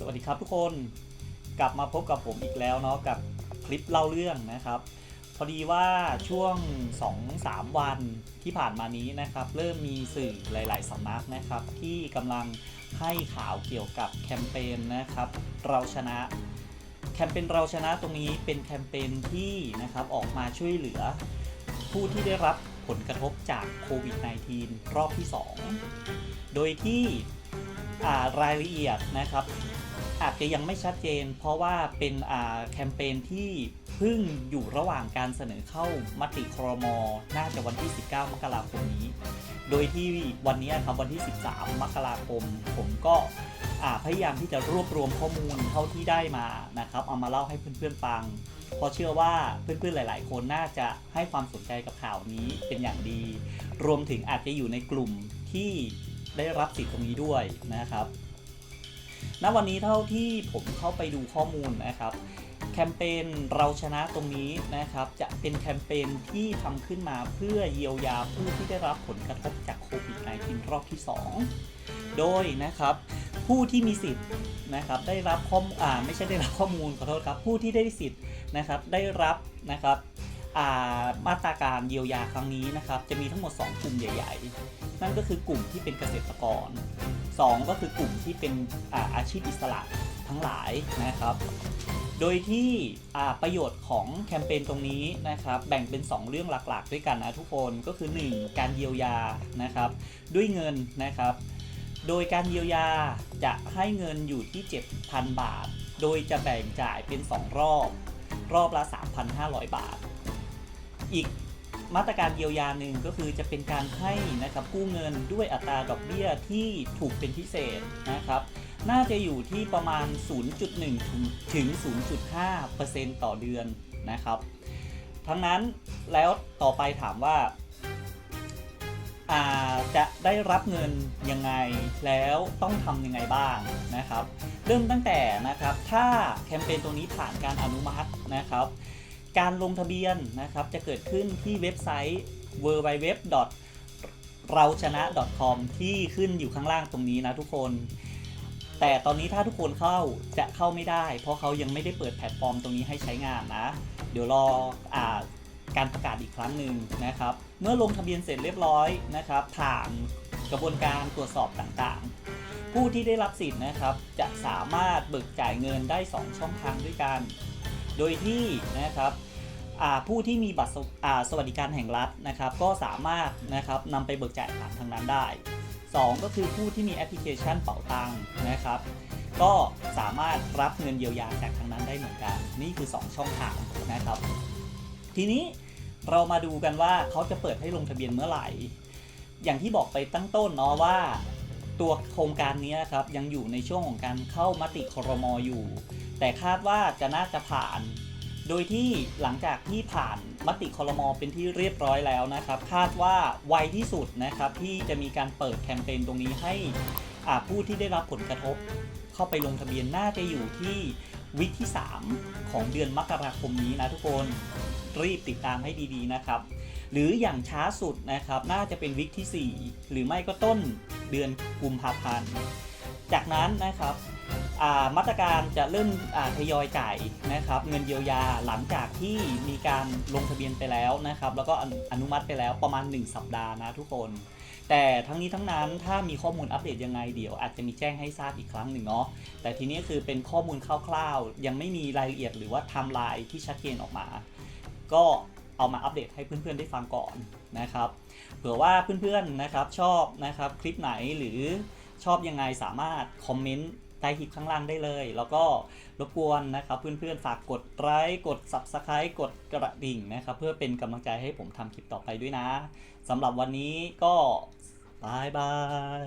สวัสดีครับทุกคนกลับมาพบกับผมอีกแล้วเนาะกับคลิปเล่าเรื่องนะครับ พอดีว่าช่วง 2-3 วันที่ผ่านมานี้นะครับ เริ่มมีสื่อหลาย ๆสำนักนะครับ ที่กำลังให้ข่าวเกี่ยวกับแคมเปญนะครับ เราชนะแคมเปญเราชนะตรงนี้เป็นแคมเปญที่นะครับออกมาช่วยเหลือ ผู้ที่ได้รับผลกระทบจากโควิด -19 รอบที่ 2 โดยที่รายละเอียดนะครับ อาจจะยังไม่ชัดเจน เพราะว่าเป็นแคมเปญที่เพิ่งอยู่ระหว่างการเสนอเข้ามติครม น่าจะวันที่ 19 มกราคมนี้ โดยที่วันนี้ครับวันที่ 13 มกราคม ผมก็พยายามที่จะรวบรวมข้อมูลเท่าที่ได้มานะครับ เอามาเล่าให้เพื่อนๆฟัง เพราะเชื่อว่าเพื่อนๆหลาย ๆ คนน่าจะให้ความสนใจกับข่าวนี้เป็นอย่างดี รวมถึงอาจจะอยู่ในกลุ่มที่ได้รับสิทธิ์ตรงนี้ด้วยนะครับ ณวันนี้เท่าที่ผมเข้าไปดูข้อมูลนะครับ แคมเปญเราชนะตรงนี้นะครับ จะเป็นแคมเปญที่ทำขึ้นมาเพื่อเยียวยาผู้ที่ได้รับผลกระทบจากโควิด -19 รอบที่ 2 โดยนะครับผู้ที่มีสิทธิ์นะครับได้รับข้อมูลอ่าไม่ใช่ได้รับข้อมูลขอโทษครับผู้ที่ได้สิทธิ์นะครับได้รับนะครับามาตรการเยียวยาครั้งนี้นะครับ จะมีทั้งหมด 2 กลุ่มใหญ่ ๆ นั่นก็คือกลุ่มที่เป็นเกษตรกร 2 ก็คือกลุ่มที่เป็นอาอาชีพอิสระทั้งหลายนะครับ โดยที่ประโยชน์ของแคมเปญตรงนี้นะครับแบ่งเป็น 2 เรื่องหลักๆ ด้วยกันนะทุกคนก็คือ 1 การเยียวยานะครับด้วยเงินนะครับ โดยการเยียวยาจะให้เงินอยู่ที่ 7,000 บาท โดยจะแบ่งจ่ายเป็น 2 รอบ รอบละ 3,500 บาท อีก มาตรการเยียวยาหนึ่งก็คือจะเป็นการให้นะครับกู้เงินด้วยอัตราดอกเบี้ยที่ถูกเป็นพิเศษนะครับ น่าจะอยู่ที่ประมาณ 0.1 ถึง 0.5%ต่อเดือนนะครับ ทั้งนั้นแล้วต่อไปถามว่าอ่าจะได้รับเงินยังไงแล้วต้องทำยังไงบ้างนะครับ เริ่มตั้งแต่นะครับถ้าแคมเปญตัวนี้ผ่านการอนุมัตินะครับ การลงทะเบียนนะครับจะเกิดขึ้นที่เว็บไซต์ www เราชนะ .com ที่ขึ้นอยู่ข้างล่างตรงนี้นะทุกคน แต่ตอนนี้ถ้าทุกคนเข้าจะเข้าไม่ได้ เพราะเขายังไม่ได้เปิดแพลตฟอร์มตรงนี้ให้ใช้งานนะ เดี๋ยวรออาการประกาศอีกครั้งหนึ่งนะครับ เมื่อลงทะเบียนเสร็จเรียบร้อยนะครับ ผ่านกระบวนการตรวจสอบต่างๆ ผู้ที่ได้รับสิทธิ์นะครับ จะสามารถเบิกจ่ายเงินได้ 2 ช่องทางด้วยกัน โดยที่นะครับผู้ที่มีบัตรสวอ่าสวัสดิการแห่งรัฐนะครับ ก็สามารถนะครับนำไปเบิกจ่ายผ่านทางนั้นได้ 2 ก็คือผู้ที่มีแอปพลิเคชันเป๋าตังค์นะครับ ก็สามารถรับเงินเยียวยาจากทางนั้นได้เหมือนกัน นี่คือ 2 ช่องทางนะครับ ทีนี้เรามาดูกันว่าเขาจะเปิดให้ลงทะเบียนเมื่อไหร่ อย่างที่บอกไปตั้งต้นเนาะว่า ตัวโครงการนี้ครับยังอยู่ในช่วงของการเข้ามติครมออยู่ แต่คาดว่าจะน่าจะผ่าน โดยที่หลังจากที่ผ่านมติครมอเป็นที่เรียบร้อยแล้วนะครับ คาดว่าไวที่สุดนะครับที่จะมีการเปิดแคมเปญตรงนี้ให้อาผู้ที่ได้รับผลกระทบ เข้าไปลงทะเบียนน่าจะอยู่ที่วิกที่ 3 ของเดือนมกราคมนี้นะทุกคนรีบติดตามให้ดีๆนะครับ หรืออย่างช้าสุดนะครับน่าจะเป็นวิกที่ 4 หรือไม่ก็ต้นเดือนกุมภาพันธ์ จากนั้นนะครับมาตรการจะเริ่มอ่าทยอยจ่ายนะครับเงินเยียวยาหลังจากที่มีการลงทะเบียนไปแล้วนะครับแล้วก็อนุอนุมัติไปแล้วประมาณ 1 สัปดาห์นะทุกคน แต่ทั้งนี้ทั้งนั้นถ้ามีข้อมูลอัปเดตยังไงเดี๋ยวอาจจะมีแจ้งให้ทราบอีกครั้งหนึ่งเนาะแต่ทีนี้คือเป็นข้อมูลคร่าวๆ ยังไม่มีรายละเอียดหรือว่าไทม์ไลน์ที่ชัดเจนออกมา ก็ เอามาอัปเดตให้เพื่อนๆได้ฟังก่อนนะครับเผื่อว่าเพื่อนๆนะครับชอบนะครับคลิปไหนหรือชอบยังไงสามารถคอมเมนต์ใต้คลิปข้างล่างได้เลย แล้วก็รบกวนนะครับเพื่อนๆฝากกดไลค์กด Subscribe กดกระดิ่งนะครับเพื่อเป็นกำลังใจให้ผมทำคลิปต่อไปด้วยนะสำหรับวันนี้ก็บายบาย